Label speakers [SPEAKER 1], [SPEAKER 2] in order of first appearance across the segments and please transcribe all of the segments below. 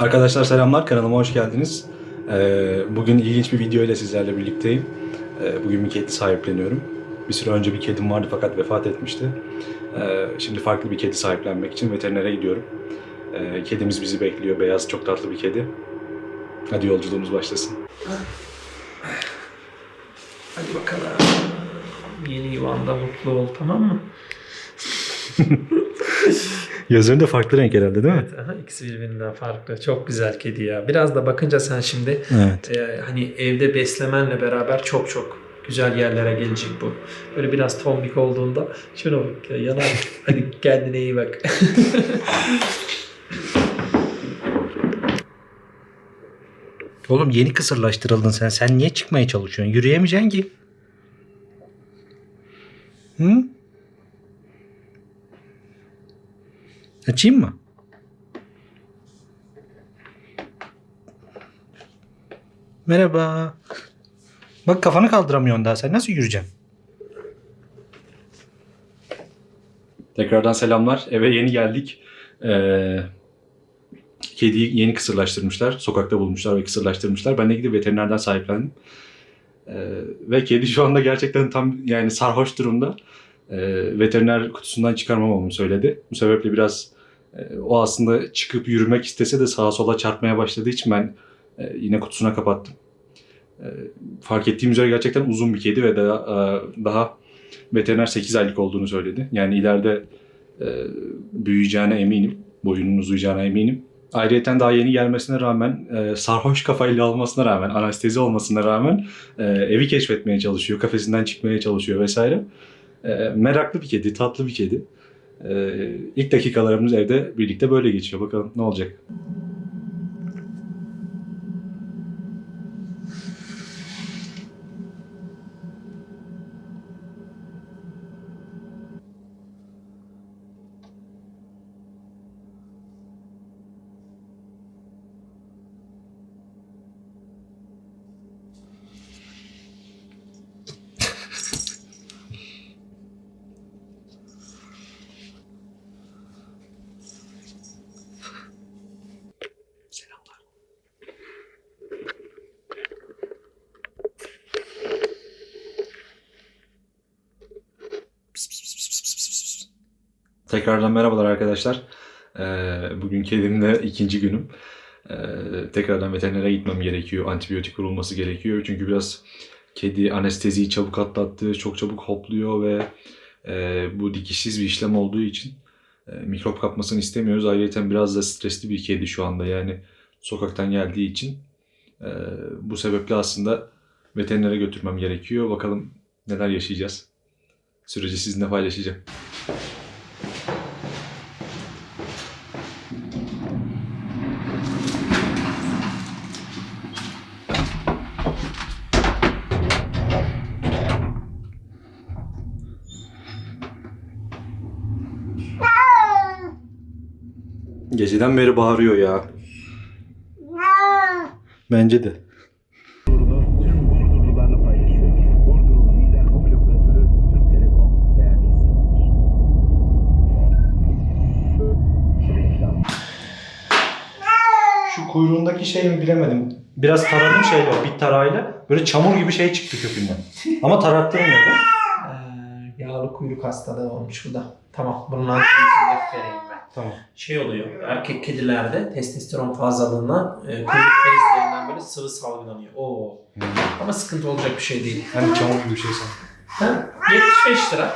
[SPEAKER 1] Arkadaşlar selamlar, kanalıma hoş geldiniz. Ee, bugün ilginç bir video ile sizlerle birlikteyim. Ee, bugün bir kedi sahipleniyorum. Bir süre önce bir kedim vardı fakat vefat etmişti. Ee, şimdi farklı bir kedi sahiplenmek için veterinere gidiyorum. Kedimiz bizi bekliyor, beyaz çok tatlı bir kedi. Hadi yolculuğumuz başlasın.
[SPEAKER 2] Hadi bakalım. Yeni yuvanda mutlu ol tamam mı?
[SPEAKER 1] De farklı renk herhalde değil mi?
[SPEAKER 2] Evet, aha, ikisi birbirinden farklı. Çok güzel kedi ya. Biraz da bakınca sen şimdi
[SPEAKER 1] Evet.
[SPEAKER 2] e, hani evde beslemenle beraber çok çok güzel yerlere gelecek bu. Böyle biraz tombik olduğunda şuna bak ya yanar. Hadi kendine iyi bak.
[SPEAKER 1] Oğlum yeni kısırlaştırıldın sen. Sen niye çıkmaya çalışıyorsun? Yürüyemeyeceksin ki. Hı? Açayım mı? Merhaba. Bak kafanı kaldıramıyorsun daha. Sen nasıl yürüyeceksin? Tekrardan selamlar. Eve yeni geldik. Ee, kediyi yeni kısırlaştırmışlar. Sokakta bulmuşlar ve kısırlaştırmışlar. Ben de gidip veterinerden sahiplendim. Ee, ve kedi şu anda gerçekten tam yani sarhoş durumda. Ee, veteriner kutusundan çıkarmamamı söyledi. Bu sebeple biraz o aslında çıkıp yürümek istese de sağa sola çarpmaya başladığı için ben e, yine kutusuna kapattım. E, fark ettiğim üzere gerçekten uzun bir kedi ve daha, e, daha veteriner 8 aylık olduğunu söyledi. Yani ileride e, büyüyeceğine eminim. Boyunun uzayacağına eminim. Ayrıca daha yeni gelmesine rağmen, e, sarhoş kafayla almasına rağmen, anestezi olmasına rağmen e, evi keşfetmeye çalışıyor, kafesinden çıkmaya çalışıyor vesaire. E, meraklı bir kedi, tatlı bir kedi. E, ilk dakikalarımız evde birlikte böyle geçiyor. Bakalım ne olacak. Tekrardan merhabalar arkadaşlar. Ee, bugün kedimle ikinci günüm. Ee, tekrardan veterinere gitmem gerekiyor. Antibiyotik vurulması gerekiyor. Çünkü biraz kedi anesteziyi çabuk atlattı. Çok çabuk hopluyor ve e, bu dikişsiz bir işlem olduğu için e, mikrop kapmasını istemiyoruz. Ayrıca biraz da stresli bir kedi şu anda. Yani sokaktan geldiği için e, bu sebeple aslında veterinere götürmem gerekiyor. Bakalım neler yaşayacağız. Süreci sizinle paylaşacağım. Geceden beri bağırıyor ya. Bence de. Şu kuyruğundaki şey mi bilemedim. Biraz taradım şeyle, bir tarayla. Böyle çamur gibi şey çıktı kökünden. Ama tarattırmıyordu.
[SPEAKER 2] Ee, yağlı kuyruk hastalığı olmuş bu da. Tamam bunun antibiyotik vereyim.
[SPEAKER 1] Tamam.
[SPEAKER 2] Şey oluyor erkek kedilerde testosteron fazlalığından e, kuyruk bezlerinden böyle sıvı salgılanıyor. Oo. Ama sıkıntı olacak bir şey değil.
[SPEAKER 1] Hani çamur gibi bir şey sanki.
[SPEAKER 2] Ha, 75 lira.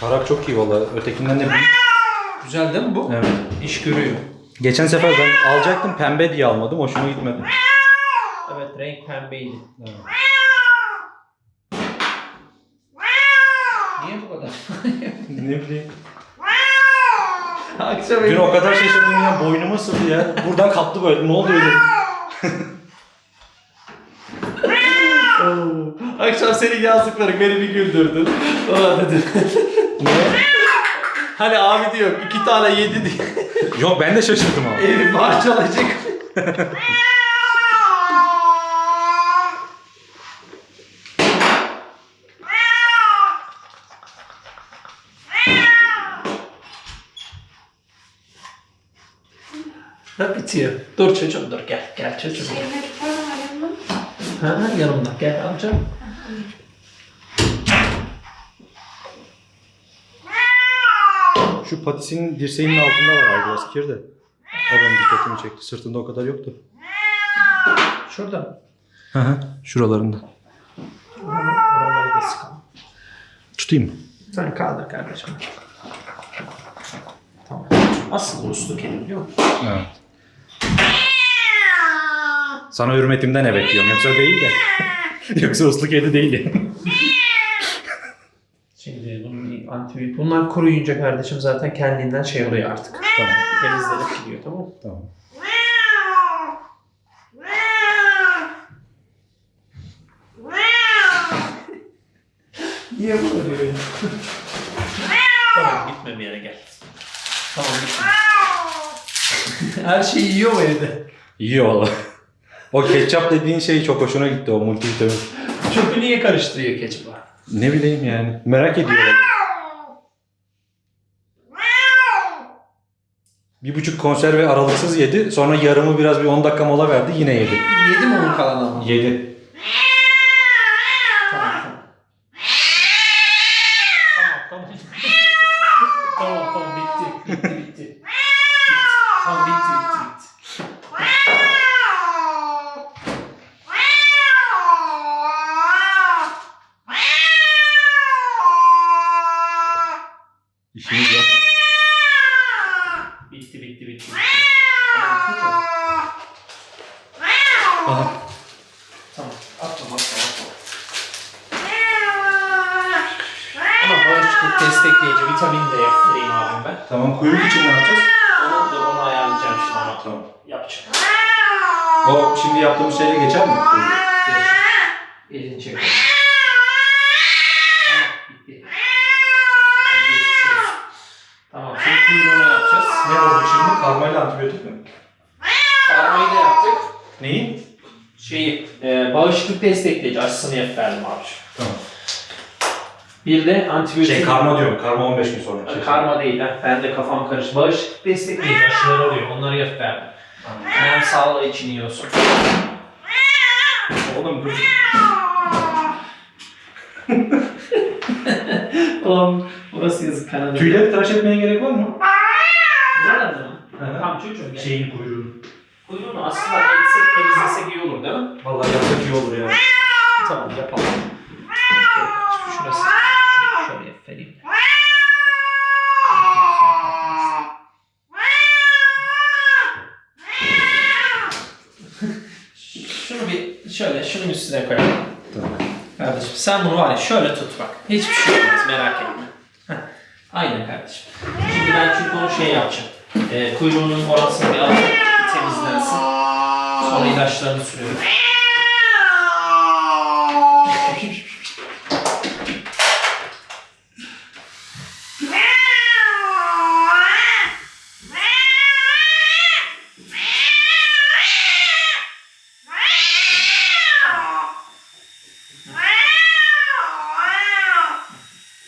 [SPEAKER 1] Tarak çok iyi valla. Ötekinden de büyük.
[SPEAKER 2] Güzel değil mi bu?
[SPEAKER 1] Evet.
[SPEAKER 2] İş görüyor.
[SPEAKER 1] Geçen sefer ben alacaktım pembe diye almadım. Hoşuma gitmedi.
[SPEAKER 2] Evet renk pembeydi.
[SPEAKER 1] Evet.
[SPEAKER 2] Niye bu kadar?
[SPEAKER 1] ne bileyim.
[SPEAKER 2] Akşam
[SPEAKER 1] Dün o kadar şaşırdım ya boynuma ısırdı ya. Buradan kaptı böyle. Ne oluyor dedim.
[SPEAKER 2] Oo. Akşam senin yazdıkların beni bir güldürdü. Aa dedi.
[SPEAKER 1] Ne?
[SPEAKER 2] Hani abi diyor iki tane yedi diye.
[SPEAKER 1] Yok ben de şaşırdım abi.
[SPEAKER 2] Evi parçalayacak. Ha, bitiyor. Dur çocuğum dur gel. Gel çocuğum.
[SPEAKER 3] Mı?
[SPEAKER 2] Ha, ha, yanımda gel amcam.
[SPEAKER 1] Şu patisinin dirseğinin altında var abi biraz kir de. O benim dikkatimi çekti. Sırtında o kadar yoktu.
[SPEAKER 2] Şurada.
[SPEAKER 1] Hı hı. Şuralarında.
[SPEAKER 2] Oraları da sıkalım.
[SPEAKER 1] Tutayım mı?
[SPEAKER 2] Sen kaldır kardeşim. Tamam. Asıl uslu kedi biliyor musun?
[SPEAKER 1] Evet. Sana hürmetimden evet diyorum. Yoksa değil de. Yoksa uslu kedi değil.
[SPEAKER 2] Şimdi bunun bir antibiyotik. Bunlar kuruyunca kardeşim zaten kendinden şey oluyor artık.
[SPEAKER 1] tamam.
[SPEAKER 2] Temizlenip gidiyor tamam mı?
[SPEAKER 1] Tamam.
[SPEAKER 2] Niye böyle? tamam gitme bir yere gel. Tamam gitme. Her şeyi yiyor mu evde?
[SPEAKER 1] İyi valla. O ketçap dediğin şey çok hoşuna gitti o multivitamin.
[SPEAKER 2] Çöpü niye karıştırıyor keçiba?
[SPEAKER 1] Ne bileyim yani. Merak ediyorlar. Bir buçuk konserve aralıksız yedi. Sonra yarımı biraz bir 10 dakika mola verdi. Yine yedi.
[SPEAKER 2] Yedi mi onun kalanını?
[SPEAKER 1] Yedi.
[SPEAKER 2] Tamam tamam. Tamam tamam. tamam tamam bitti. Bitti bitti. bitti. Tamam bitti bitti bitti.
[SPEAKER 1] İşimiz var.
[SPEAKER 2] Bitti bitti bitti. Tamam çocuğum.
[SPEAKER 1] Aha.
[SPEAKER 2] Tamam. Atma atma atma. Ama bağışıklık destekleyici vitamin de yaptırayım abim ben.
[SPEAKER 1] Tamam kuyruk için ne yapacağız?
[SPEAKER 2] Onu da onu ayarlayacağım şimdi ama.
[SPEAKER 1] Tamam.
[SPEAKER 2] Yapacağım.
[SPEAKER 1] O şimdi yaptığımız şeyle geçer mi? Kuyruk.
[SPEAKER 2] Elini çek. Tamam bitti. Hadi geçmiş olsun. Tamam şimdi kuyruğuna yapacağız.
[SPEAKER 1] Ne oldu şimdi? Karmayla antibiyotik mi?
[SPEAKER 2] Karmayı da yaptık.
[SPEAKER 1] Neyi?
[SPEAKER 2] Şeyi, e, bağışıklık destekleyici aşısını yap verdim abi.
[SPEAKER 1] Tamam.
[SPEAKER 2] Bir de antibiyotik.
[SPEAKER 1] Şey karma diyorum. Karma 15 gün sonra. Şey,
[SPEAKER 2] Karma değil ha. Ben de kafam karıştı. Bağışıklık destekleyici aşılar oluyor. Onları yap verdim. Hem sağlığı için yiyorsun.
[SPEAKER 1] Oğlum dur.
[SPEAKER 2] Oğlum burası yazık kanadı.
[SPEAKER 1] Tüyleri tıraş etmeye gerek var mı?
[SPEAKER 2] Burada mı? Tamam çocuğum gel.
[SPEAKER 1] Şeyin kuyruğunu.
[SPEAKER 2] Kuyruğunu aslında etsek temizlesek iyi olur değil mi?
[SPEAKER 1] Vallahi yapsak iyi olur ya.
[SPEAKER 2] Tamam yapalım. Gel kardeşim, Şurası. Şurayı Şöyle vereyim. Şunu bir şöyle şunun üstüne koyalım.
[SPEAKER 1] Tamam.
[SPEAKER 2] Kardeşim sen bunu var ya şöyle tut bak. Hiçbir şey olmaz merak etme. Heh, Aynen kardeşim. Şimdi ben çünkü onu şey yapacağım. Ee, kuyruğunun orasını bir. Bir temizlensin. Sonra ilaçlarını sürüyorum.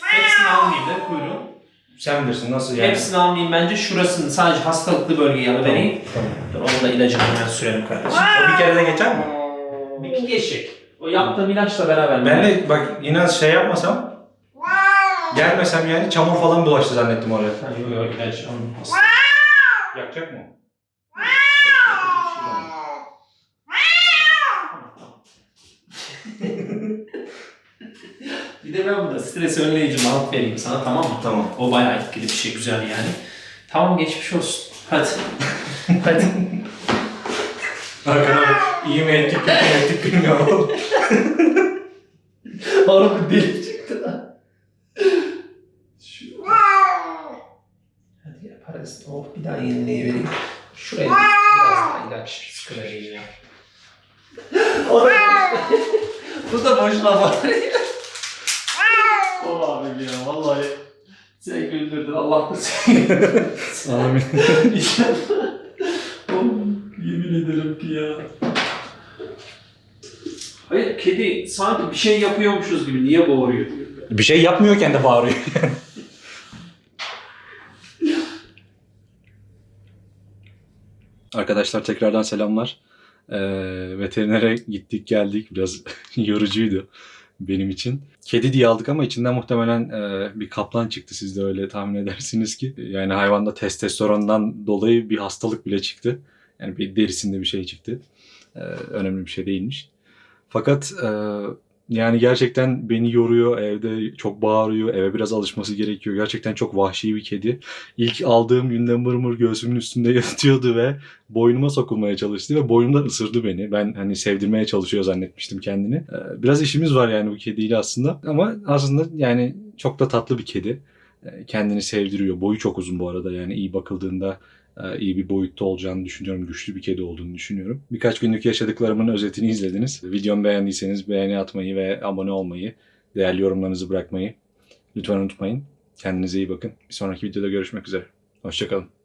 [SPEAKER 2] Hepsini almayayım da kuyruğun.
[SPEAKER 1] Sen bilirsin nasıl yani.
[SPEAKER 2] Hepsini almayayım bence. Şurasını sadece hastalıklı bölgeyi alıvereyim.
[SPEAKER 1] Tamam.
[SPEAKER 2] Dur onu da ilacını hemen sürelim kardeşim.
[SPEAKER 1] O bir kere de geçer mi?
[SPEAKER 2] Bir geçecek. O yaptığım ilaçla beraber.
[SPEAKER 1] Ben de bak inan şey yapmasam gelmesem yani çamur falan bulaştı zannettim oraya.
[SPEAKER 2] Yok yok ilaç.
[SPEAKER 1] Yakacak mı?
[SPEAKER 2] Bir de ben burada stres önleyici malt vereyim sana tamam mı?
[SPEAKER 1] Tamam.
[SPEAKER 2] O bayağı etkili bir şey güzel yani. Tamam geçmiş olsun. Hadi. Hadi.
[SPEAKER 1] Abi iyi mi ettik kötü mü ettik bilmiyorum.
[SPEAKER 2] Oğlum deli çıktı lan. Şu- Hadi yaparız. Oh bir daha yenileyivereyim. Şuraya bir- biraz daha ilaç sıkıvereyim ya. O da boşuna. Bu da boşuna var ya. Oh abim ya vallahi. Sen güldürdün Allah da seni.
[SPEAKER 1] Amin.
[SPEAKER 2] Yemin ederim ki ya. Hayır kedi sanki bir şey yapıyormuşuz gibi niye bağırıyor diyor.
[SPEAKER 1] Bir şey yapmıyorken de bağırıyor. Arkadaşlar tekrardan selamlar. Ee, veterinere gittik geldik. Biraz yorucuydu benim için. Kedi diye aldık ama içinden muhtemelen e, bir kaplan çıktı. Siz de öyle tahmin edersiniz ki. Yani hayvanda testosterondan dolayı bir hastalık bile çıktı. Yani bir derisinde bir şey çıktı. Ee, önemli bir şey değilmiş. Fakat e, yani gerçekten beni yoruyor. Evde çok bağırıyor. Eve biraz alışması gerekiyor. Gerçekten çok vahşi bir kedi. İlk aldığım günde mır mır göğsümün üstünde yatıyordu ve boynuma sokulmaya çalıştı ve boynumdan ısırdı beni. Ben hani sevdirmeye çalışıyor zannetmiştim kendini. Ee, Biraz işimiz var yani bu kediyle aslında. Ama aslında yani çok da tatlı bir kedi. Ee, Kendini sevdiriyor. Boyu çok uzun bu arada yani iyi bakıldığında iyi bir boyutta olacağını düşünüyorum. Güçlü bir kedi olduğunu düşünüyorum. Birkaç günlük yaşadıklarımın özetini izlediniz. Videomu beğendiyseniz beğeni atmayı ve abone olmayı, değerli yorumlarınızı bırakmayı lütfen unutmayın. Kendinize iyi bakın. Bir sonraki videoda görüşmek üzere. Hoşçakalın.